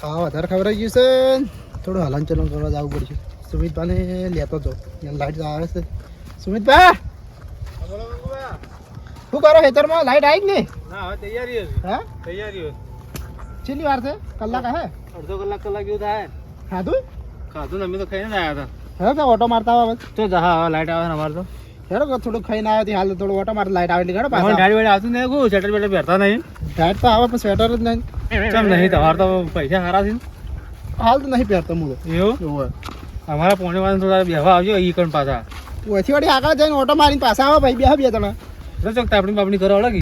ખાવા વધારે ખવડાવી ગયું છે. થોડું હલન ચલન કરવા જવું પડશે. સુમિતભાને લેતો હતો લાઈટ આવે છે. સુમિતભાઈ શું કરો? ખેતરમાં લાઈટ આવી કે નહીં? ના હવે તૈયારી હતી હા? તૈયારી હતી કેટલી વાર છે? કલાક હે? અડધો કલાક કલાક જેવું થાય. ખાધું? ખાધું અમે તો ખાઈને જ આવ્યા હવે તો ઓટો મારતા આવે હતા તો જા હા લાઈટ આવે ને અમારે તો. હેડો કે થોડુંક ખાઈને આવ્યો હતી હાલ થોડું ઓટો મારે લાઈટ આવે ગયો હેડો પાછા. ગાડી વાડી આવતું નહીં સ્વેટર બેટર પહેરતા નહીં. લાઈટ તો આવે પણ સ્વેટર જ નહીં. ચમ નહીં તમારે તો પૈસા સારા છે. હાલ તો નહીં પહેરતો મૂળ એવું? અમારા પોણે વાળા થોડા બેહવા આવજો ઈ કણ પાછા. ઓછી વાળી આગળ જઈને ઓટો મારીને પાછા આવે ભાઈ બેહા બે તમે તો ચોક તાપણી બાપણી કરો અલગ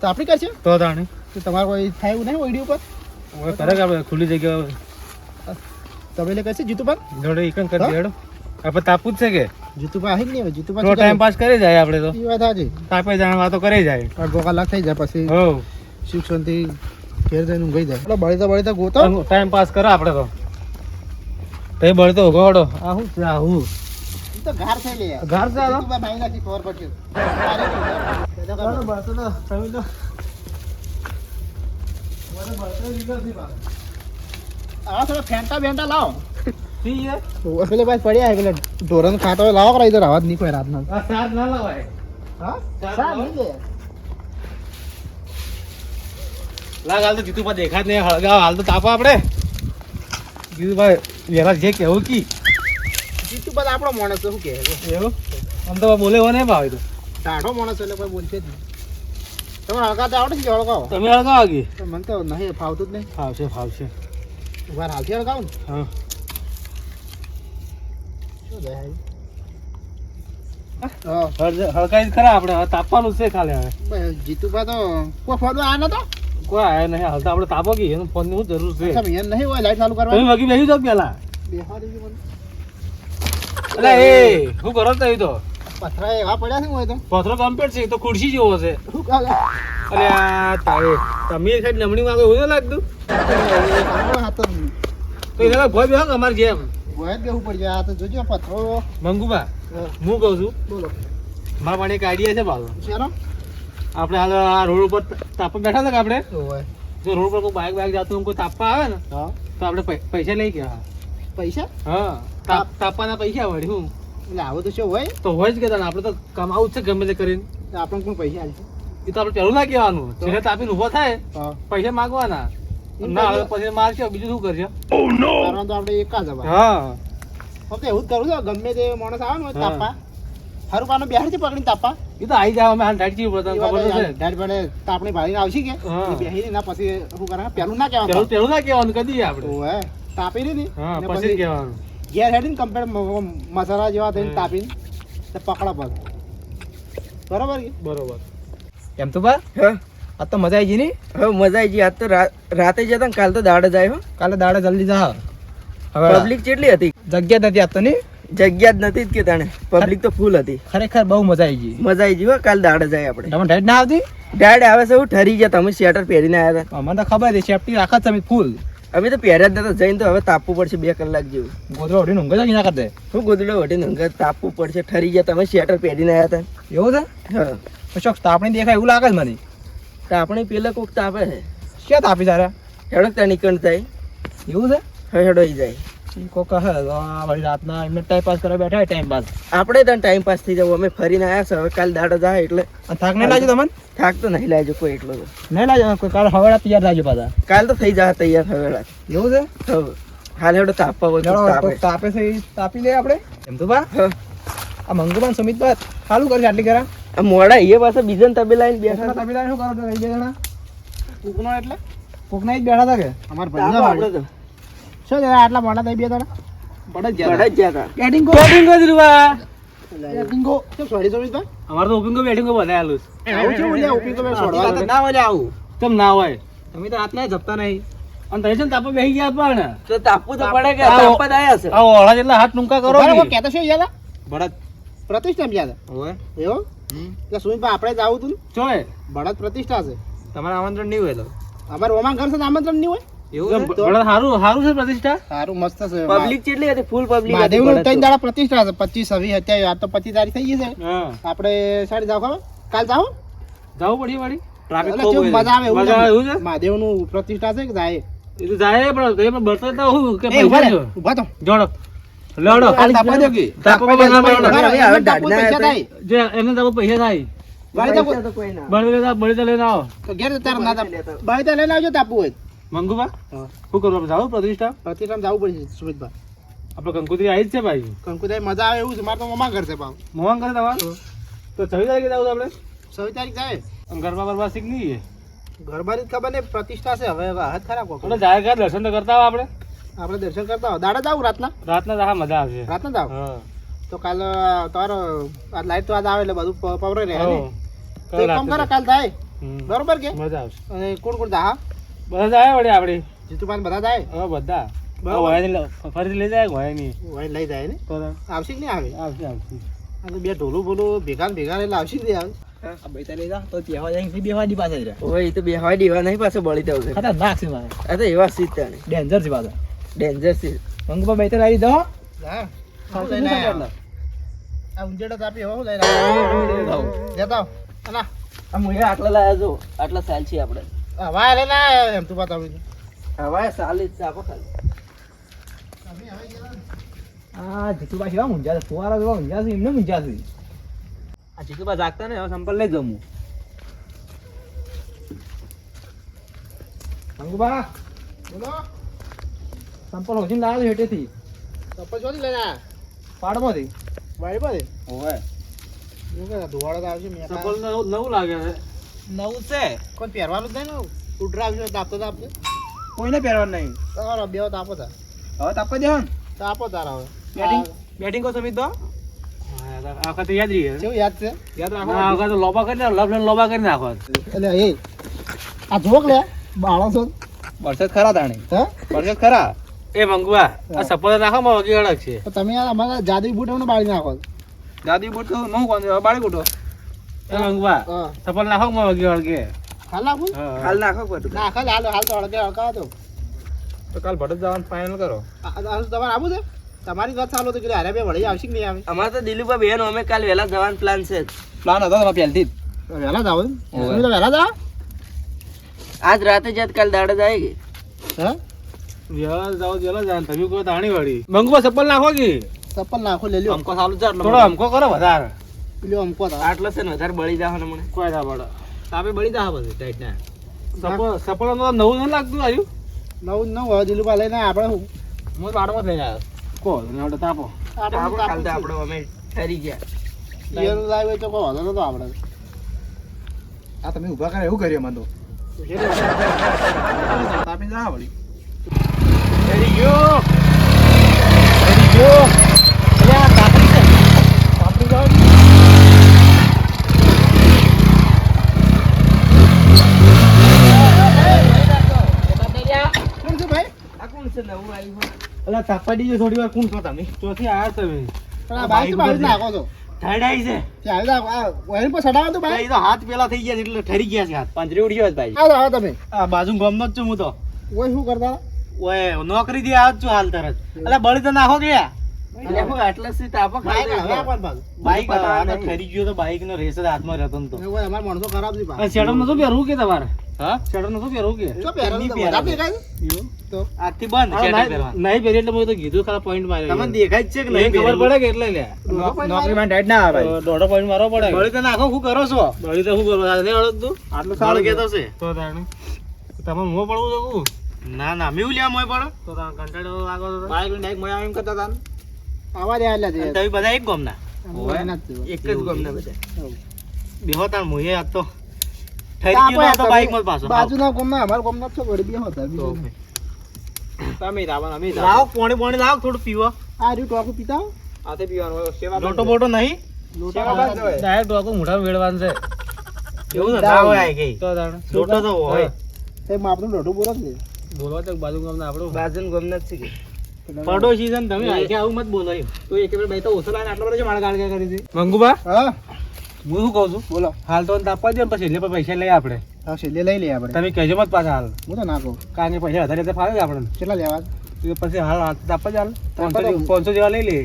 તો આપણી કરશે? તો તાણી. તો તમારે કોઈ થાય એવું નહીં ઓઈડી ઉપર? કરે કે આપણે ખુલ્લી જગ્યા તમે લે કરશે જીતુપા જોડે ઈ કણ કરી? દેડો આપણે તાપવું જ છે કે? જીતુપા આવી જ નહીં થોડો ટાઈમ પાસ કરી જાય આપણે તો. એ વાત આજે તાપે જાણ વાતો કરી જાય. કલાક થઈ જાય પછી હો શિક્ષણથી ઘેર જઈને ઊંઘી જાય. એટલે બળતા બળતા ગોતો. ટાઈમ પાસ કરો આપણે તો. તે બળતો ઉગાડો આ હું આ તો ઘાર થઈ લે. ઘાર આ તો? ભાઈ નાખી ખબર પડશે આ થોડા ફેંટા બેંટા લાવો. પેલે ભાઈ પડ્યા પેલે ઢોરણ હોય લાવો કરાય દો આવાજ નહીં કોઈ રાતના. સાત ના લવાય. હા? સાત નહીં લાગ હાલ તો જીતુભા દેખાત નહીં. હળગાવ હાલ તો તાપો આપણે. જીતુભાઈ વેરા જે કેવું કી. જીતુપા તો આપણો માણસ શું કહે એવું? આમ તો બોલે હો નહીં ભાવે તો. ટાઢો માણસ એટલે કોઈ બોલશે જ નહીં. તમારે હળગાતા આવડે છે હળગાવો? તમે હળગાવ આગી તો મને તો નહીં ફાવતું જ નહીં. ફાવશે ફાવશે. ઊભા હાલથી હળગાવું ને? હા. શું જાય હારી? હા હળ- હળગાઈ જ ખરા આપણે. તાપવાનું છે ખાલી હવે. જીતુભા તો કોઈ ફોન આ નતો? કોઈ આયા નહીં. હાલ આપણે તાપો ગઈ. એનું ફોનની શું જરૂર છે? એમ નહીં હોય લાઈટ ચાલુ તમે વગી બેસી જાઓ પેલા. બેહવા દેજો મને. એટલે એ શું કરો તો એ તો? પથરા એવા પડ્યા છે હોય તો. પથરો કમ્પ્લીટ છે. તો ખુરશી જેવો છે. અરે તારે. તમે સાઈડ નમણી માંગે એવું લાગતું? તો ભય બેહો અમારે જેમ. ભોય જ બેહવું પડશે. આ તો જોજો પથરો મંગુબા હા, કહું છું બોલો. મારા એક આઈડિયા છે પાછો. શેનો? આપણે હાલ આ રોડ ઉપર તાપા બેઠા હતા કે આપણે? હોય. જો રોડ પર કોઈ બાઇક બાઇક જાતું કોઈ તાપવા આવે ને તો આપણે પૈસા લઈ ગયા. પૈસા? હા. તાપ. તાપવાના પૈસા વળી હું. એટલે આવું તો શું હોય? તો હોય જ કે આપણે તો કમાવું જ છે ગમે તે કરીને. આપણને પણ પૈસા આલશે. એ તો આપણે પહેલું ના કહેવાનું? જેને તાપીને ઊભો થાય પૈસા માગવાના. ના પછી મારશે બીજું શું કરશે? કારણ તો આપણે એક જવા હવા હા. ફક્ત એવું જ કરું છું ગમે તે માણસ આવે ને. તાપા. હારું પાનો બિહાર છે પકડીને તાપા. એ તો આવી જાય અમે ડાયટ ચીવ તને ખબર છે ડાડ પડે તાપણી ભાળીને આવશે કે. ના પછી શું કરે પેલું ના પેલું કહેવાનું. પેલું ના કહેવાનું કદી આપણે. ઓય તાપી રહી ને પછી કહેવાનું. ઘેર હેડીને કમ્પેર મસાલા જેવા થઈને તાપી તાપીને પકડા પગ બરોબર બરોબર. એમ તો બા. આ તો મજા આવી ગઈ ને હવે મજા આવી ગઈ. આજ તો રાતે જતા કાલ તો દાડે જાય હો. કાલે દાડે જલ્દી જા. પબ્લિક કેટલી હતી? જગ્યા નથી આપતો ની જગ્યા જ નથી જ કે તાણે. પબ્લિક તો ફૂલ હતી. ખરેખર બહુ મજા આવી ગઈ. મજા આવી ગઈ હો. કાલ દાડે જાય આપણે. તમે ઢેડ ના આવતી? દાડે આવે છે હું ઠરી ગયા. તમે સ્વેટર પહેરીને આવ્યા હતા. અમને તો ખબર છે સેફટી રાખત તમે ફૂલ અમે તો પહેર્યા જ નતા. જઈને તો હવે તાપવું પડશે બે કલાક જેવું. ગોદડો ઉડીને ઊંઘ જ ના કરતે? હું ગોદડો વટીને ઊંઘે. તાપવું પડશે ઠરી ગયા. તમે સ્વેટર પહેરીને આવ્યા એવું છે? હતા હા. પછી તાપણી દેખાય એવું લાગે છે મને. આપણે પેલા કોક તાપે છે. ક્યાં તાપી તારે? હેડકતા નીકળ થાય. એવું છે? હવે હેડોઈ જાય. કોક કહે વળી રાતના એમને ટાઈમ પાસ કરવા બેઠા હોય ટાઈમ પાસ આપણે તને ટાઈમ પાસ થઈ જવું અમે ફરીને આવ્યા છે હવે કાલ દાડો જાય એટલે થાક નહીં લાગ્યો તમને? થાક તો નહીં લાગ્યો કોઈ એટલો તો. નહીં લાગ્યો કોઈ? કાલે હવેડા તૈયાર લાગ્યો પાછા. કાલ તો થઈ જાય તૈયાર હવે એવું છે? હવે હાલ હેડો તાપવા હોય તાપે. છે તાપી લે આપણે. એમ તો બા. આ મંગુબાન બાદ ચાલુ કરશે આટલી કરા મોડા એ પાસે બીજા ને તબેલા લાઈન બેઠા હતા. તબેલા શું કરો બે જણા કોકનો એટલે કોકના જ બેઠા હતા કે અમાર ભાઈ આપણે તો. શું જરા આટલા મોડા થઈ બે જણા બડા મોડા જ ગયા હતા. બેટિંગ બેટિંગ કો રૂવા બેટિંગ કો શું સોરી સોરી તો અમાર તો ઓપિંગો બેટિંગો બધા આલુસ આવું છે ઓલે ઓપી કો મે છોડવા ના હોય આવું તમ ના હોય તમે તો આટલા જપતા નહીં અને તમે છે ને તાપા બેસી ગયા પણ તો તાપવું તો પડે કે. તાપવા જ આયા છે આ ઓળા જેટલા હાથ ટૂંકા કરો બરાબર કે. કહેતા શું યાદ બળદ પ્રતિષ્ઠા યાદ હોય એવો કે સુમિતભાઈ આપણે જ આવું તું ચોય. બળદ પ્રતિષ્ઠા છે. તમારે આમંત્રણ નહીં હોય અમારે ઓમાં ઘર છે આમંત્રણ નહીં હોય? એવું બળદ હારું હારું છે પ્રતિષ્ઠા? સારું મસ્ત છે. પબ્લિક કેટલી હતી ફૂલ પબ્લિક મહાદેવનું ત્રણ દાડા પ્રતિષ્ઠા છે. પચીસ છવ્વીસ અત્યારે આ તો પચીસ તારીખ થઈ ગઈ છે. આપણે સાડી જાવ ખબર? કાલ જાવ જવું વળી? ટ્રાફિક ખૂબ. મજા આવે મજા આવે એવું છે? છે મહાદેવનું પ્રતિષ્ઠા છે કે જાય? એ તો જાય પણ એ પણ બળતણ તો હું કે એ ઊભા પૈસા રહે, જો. ઊભા તો. જોડો. લેવડો તાપવા દો કે. તાપવા રહે, હવે હતા. થાય. જે એમને તો પૈસા થાય. બાળી તો પૈસા તો કોઈ ના. બળી લેતા બળી તો લઈને આવો. તો ઘેર તાર ના તાપ. લઈને આવજો તાપવું હોય. મંગુબા શું કરવાનું જાવ પ્રતિષ્ઠા? પ્રતિષ્ઠામાં જવું પડશે સુમિતભાઈ આપણે કંકુતરી આવી જ છે ભાઈ. કંકુતરી મજા આવે એવું છે. મારે તો મમા ઘર છે પાછું. મોહન કરે તમારું? તો છવ્વીસ તારીખે જવું આપણે છવ્વીસ તારીખ જાય ગરબા બરબા શીખ નહીં ગરબા ખબર નહીં પ્રતિષ્ઠા છે. હવે હાથ ખરાબ જાહેર દર્શન તો કરતા આપણે આપણે દર્શન કરતા હો દાડા જાવ રાતના? રાતના જાવ હા મજા આવશે. રાતના જાવ હા. તો કાલ તારો આ લાઈટ તો આજ આવે એટલે બધું પવરે રહે ને? તો કામ કરો કાલ થાય. બરોબર કે? મજા આવશે. અને કોણ કોણ જા બધા જાય વળી આપણે જીતુભાઈ બધા જાય હવે બધા. ફરીથી લઈ જાય વયાની હોય લઈ જાય ને? આવશે કે નહીં આવે? આવશે આવશે. બે ઢોલું બોલું ભેગા ભેગા એટલે આવશે કે નહીં આવે? લઈ જા તો બેહવા નહીં પાસે દેવા નહીં પાછો બળી દઉં છે. ખતરનાક છે મારે. આ તો એવા સીટ ડેન્જર છે પાછા. ડેન્જર છે. મંગુબા બે તો લાવી દો હા આ ઉંજેડો તાપી હો લઈને? જતા આવો. અલા, આ મુએ આટલા લાયા જો આટલા સાલ છે આપણે. હવા લે ના એમ તું બતાવી હવા સાલ જ છે આપો ખાલી આ જીતુબા કેવા મુંજા ફુવારા જેવા મુંજા છે એમને મુંજા છે. આ ચીકુબા જાગતા ને હવે સંપલ લઈ જમું. મંગુબા બોલો. સંપલ હોજીને લાવ્યો હેઠેથી. સંપલ ચોથી લઈને આવ્યા પાડમાંથી વાળી પાસે ઓવે શું તો આવશે મેં સંપલ નવું લાગે છે. નવું છે? કોઈ પહેરવાનું જ નહીં ને ઉડરા આવશે તાપતો તાપતો કોઈને પહેરવાનું નહીં? તમારો બે તાપો તાર. હવે તાપવા દે તાપો તાર હવે. બેટિંગ બેટિંગ કો સમિત દો આ વખતે યાદ રહી કેવું યાદ છે? યાદ આ વખતે લોબા કરી નાખો લફ લોબા કરી નાખો. એટલે એ આ જોક લે બાળો છો. વરસાદ ખરા તાણી. હે? વરસાદ ખરા? એ મંગવા આ સપોર્ટ નાખો માં વગી અડક છે. તમે યાર અમારા જાદી બૂટ એમને બાળી નાખો. જાદી બૂટ તો હું કોણ બાળી બૂટો. એ મંગવા સપોર્ટ સપોઝ નાખો માં વગી અડકે હાલ નાખો? હાલ નાખો બધું નાખો હાલ હાલ તો અડકે અડકા દો તો કાલ ભટક જવાનું ફાઇનલ કરો. તમારે આવું છે? તમારી વાત ચાલુ તો કે હારે બે વળી આવશે કે નહીં આવે? અમારે તો દિલીપા બેન અમે કાલ વહેલા જવાનો પ્લાન છે. પ્લાન હતો તમારે પહેલથી તો વહેલા જ આવો. તમે તો વહેલા જ આજ રાતે જાત કાલ દાડે જાય કે હે? વ્યવહાર જાઓ જેલો તમે વળી. મંગુબા ચપ્પલ નાખો કે? ચપ્પલ નાખો લે લ્યો. અમકો સાલું છે થોડો અમકો કરો વધારે. લ્યો અમકો આટલો છે ને વધારે બળી જાવ ને મને. કોઈ ના પડે. તાપે બળી જાવ પછી ટાઈટ ના. સપલ સપલ નવું ન લાગતું આવ્યું. નવું નવું હવે દિલુભા લઈને આપણે હું બાળમાં લઈને આવ્યો. કો આપણે તાપો. આપણે આપણે અમે ઠરી ગયા. પિયરનું લાવ્યું તો કોઈ વાંધો નતો આપણે. આ તમે ઊભા કરે એવું કરીએ મને તો. તાપી જા વળી. ઠરી ગયો ઠરી ગયો અરે આ કાપડી છે. કાપડી? અલા તાપા દીજો થોડી વાર કોણ છો તમે. ચોથી તમે. હાથ પેલા થઈ ગયા એટલે ઠરી ગયા છે હાથ. પાંજરી ઉડી ગયો ભાઈ. બાજુ ગમત જ છું હું તો. શું કરતા ઓય નોકરી થી આવ્યો જ છું હાલ તરત. એટલે બળી તો નાખો ગયા આવે દોઢો point મારવો પડે. બળી તો નાખો શું કરો છો? બળી તો શું કરો? આટલું સારું કેતો છે. તમે હું પડવું ના ના મેં લેવા મોય પડો. તો તાણે કંટાળો લાગો તો બાઈક લઈને ડાયરેક્ટ મોય એમ કરતા ને. આવા દે આલા દે. તમે બધા એક ગોમના. હોય એક જ ગોમના બધા. બેહો તાણ મોય આ તો થઈ ગયો તો તો બાઈકમાં પાછો. બાજુના ગામના અમારા ગામના છો ગડી બેહો તા બીજું તમે રાવણ અમે લાવ પોણી પોણી લાવ થોડું પીવો. આ રહ્યું ટોકું પીતા આ તે પીવાનું સેવા લોટો બોટો નહીં? લોટો ખાવા હોય. ડાયરેક્ટ ટોકો મોઢામાં વેડવાનું છે. એવું ના ના હોય. હોય તો તાણે. લોટો તો હોય. તે માપનું લોટો બોલો છે બોલવા તો બાજુ ગામના આપણું. બાજન ગમના જ છે પડોશી છે તમે આખે આવું મત બોલો તો એક બે તો ઓછો લાઈને આટલો બધો મારા ગાળ કરી છે. મંગુબા હા. હું શું કહું છું? બોલો. હાલ તો તાપવા દે પછી એટલે પૈસા લઈએ આપણે. હા છેલ્લે લઈ લઈએ આપણે. તમે કહેજો મત પાછા હાલ. હું તો ના કહું. કારણ કે પૈસા વધારે ફાવે આપણને. કેટલા લેવા? પછી હાલ તાપવા જ હાલ. પાંચસો જેવા- પાંચસો જેવા લઈ લે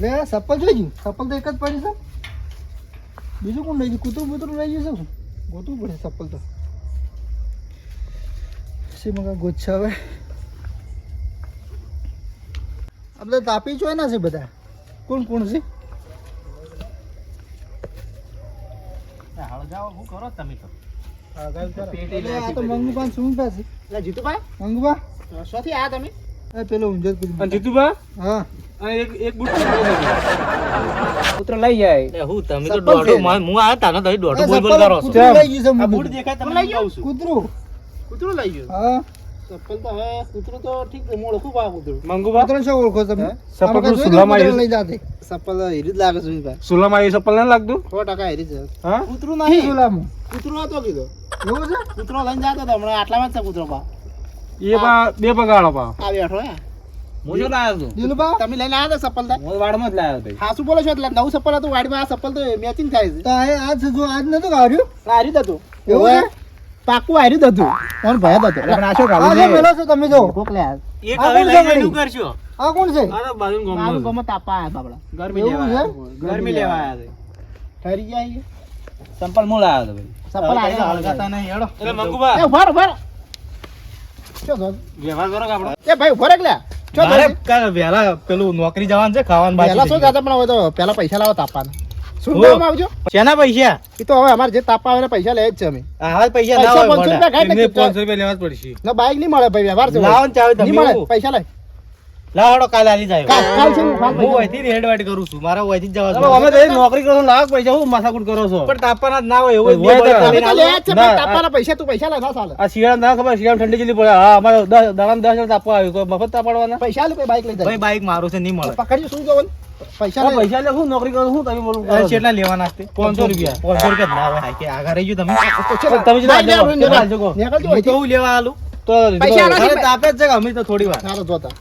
વે સપલ જોઈ ગયું. તો એક જ પડી છે. બીજું કોણ લઈ ગયું? કૂતરું બૂતરું લઈ ગયું છે ગોતવું પડે ચપ્પલ તો. મગા ગુચ્છા હવે આ બધા તાપી જોઈ ના છે બધા. કોણ કોણ છે? હળગાવો શું કરો તમે તો? એટલે આ તો મંગુબા ને સુમિતબા છે. એટલે જીતુભાઈ મંગુબા? શોથી આયા તમે? એ પેલો ઊંઝર કીધું. અને જીતુભા હા. એક એક બુટ લઈ જાય. હું તમે તો દોઢો હું આ તાનો તમે દોઢો બોલ કરો છો બુટ. દેખાય તમને લઈ જાઉં છું કૂતરું. કૂતરું લઈ ગયો. હા. ચપ્પલ તો હવે કૂતરો તો ઠીક છે મોળો ખૂબ આ કૂતરું મંગુભા કૂતરાને શું ઓળખો તમે? ચપ્પલ કાંઈ સુલામાં જોઈને લઈ જાતે. ચપ્પલ હેરી જ લાગે છે ભાઈ. સુલામાં એ ચપ્પલ ના લાગતું? સો ટકા હેરી છે. હા? કૂતરું નહીં સુલામાં. કૂતરું હતો કીધું. એવું છે? કૂતરો લઈને જતો હતો હમણાં આટલામાં જ છે કૂતરો બા. એ બા બે પગાડો પા આ બેઠો હે. દિલુબા તમે લઈને આવ્યા હતા ચપ્પલ તા? વાડમાં જ લાવ્યો હતો હા શું બોલો છો એટલે નવું ચપ્પલ હતું વાડમાં આ ચપ્પલ તો મેચિંગ થાય છે. તો આ આજ જો આજ નતું કાઢ્યું હાર્યું જ હતું. એવું છે? પાકું આર્યું હતું. કોણ ભય હતો. પણ આશો આ છે મેલો છો તમે જો. કોક લે આ એક હવે કોણ લઈ છે કરશો? આ કોણ છે? આ તો બાજુ મારું ગમો તાપા આયા બાબડા ગરમી લેવા છે? ગરમી લેવા આયા છે. ઠરી જાય સંપલ હું લાવ્યો હતો ભાઈ. સંપલ હાર્યા હળગાતા નહીં હેડો. એટલે મંગુબા. એ ઊભા રહો, ચો રહો. વ્યવહાર કરો કે આપણો? એ ભાઈ ફરક લે ચો શું મારે? કાલે પેલું નોકરી જવાનું છે ખાવાનું પેલા શું જાતા પણ હવે તો પહેલા પૈસા લાવો તાપાના. શું આવજો શેના પૈસા? એ તો હવે અમારે જે તાપા આવે પૈસા લે જ છે અમે. પૈસા ના હોય. રૂપિયા લેવા પડશે. બાઈક નહીં મળે ભાઈ વ્યવહાર છે લાવો તમે. પૈસા લે. લાવો હેડો કાલે આલી જાય. કાલ કાલ છે હું કાલ હું અહીંથી રેડ કરું છું. મારા અહીંથી જ જવા હવે અમે તો નોકરી કરો લાખ પૈસા હું માથાકૂટ કરો છો? પણ તાપવાના જ ના હોય એવું હોય તો લે છે ના, પણ તાપાના પૈસા તું પૈસા લે સાલે આ શિયાળા ના ખબર શિયાળા ઠંડી જેટલી પડે? હા અમારે દસ દાડા દસ હજાર તાપવા આવ્યું કોઈ મફત તાપાડવાના પૈસા લે બાઈક લઈ જાય. બાઈક મારું છે નહીં પકડ્યું શું કહો પૈસા પૈસા લે હું નોકરી કરું તમે બોલું. કેટલા લેવાના છે? રૂપિયા. પાંચસો રૂપિયા ના હોય. કે આગળ રહી ગયું તમે તમે. હું લેવા આલું. તો પૈસા છે તાપે જ છે અમે તો થોડી વાર. જોતા.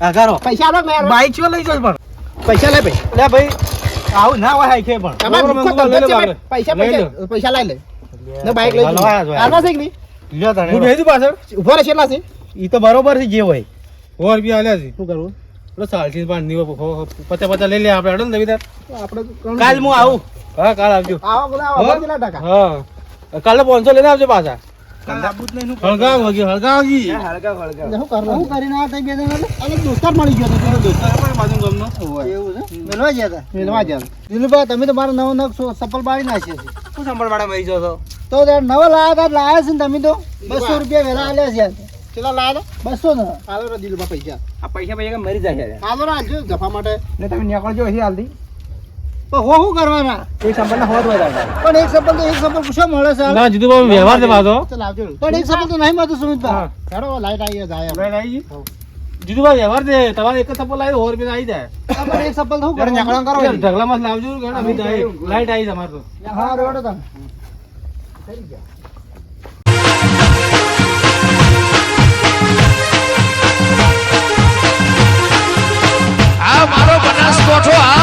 આગારો પૈસા આલો મેં બાઈક છો લઈ જાવ પણ? પૈસા લે ભાઈ. લે ભાઈ આવું ના હોય હાઈકે પણ. લઈ લો. પૈસા પૈસા પૈસા લઈ લે. ને બાઈક લઈ જજો. આ જો, આ છે કે નહીં? લ્યો તને હું ભેજું પાછળ? ઊભો રહે કેટલા છે? ઈ તો બરોબર છે જે હોય. સો રૂપિયા આલ્યા છે. શું કરવું? પેલો સાલથી પણ નીવો પચાસ પચાસ લઈ લે આપણે અડન દવીદાર આપણે કાલ હું આવું. હા કાલ આવજો. આવો હા? કાલે પાંચસો લઈને આવજો પાછા. હળગાવ હળગાવ વગી હળગા હળગા એટલે શું કરવાનું? હું કરીને આ થઈ બે જણા દોસ્તાર મળી ગયો તો પેલો દોસ્તાર. બાજુ ગમનો? એવું છે? મેલવા ગયા હતા. દિલુભાઈ તમે તો મારા નવો નવ સફળ બાળી નાખ્યા છે શું સંભાળ તો તાર નવા લાયા હતા લાયા છે ને તમે તો? બસો રૂપિયા વહેલા આલ્યા છે. કેટલા લાયા બસો ને. આલો દિલમાં પૈસા. આ પૈસા પૈસા મરી જાય આલો આલજો જફા માટે. ને તમે નીકળજો અહીં હાલથી. પણ હો શું કરવાના? એક સંબંધ હોત પણ એક સંબંધ એક સંબંધ પૂછો મળે છે. ના જીતુ બાબુ વ્યવહાર છે મારો પણ એક સંબંધ નહીં મળતો સુમિતભાઈ. ચાલો લાઈટ આવી જાય. લાઈટ આવી જીતુ ભાઈ વ્યવહાર છે. તમારે એક સપોલ લાવી મારો બનાસકોઠો આ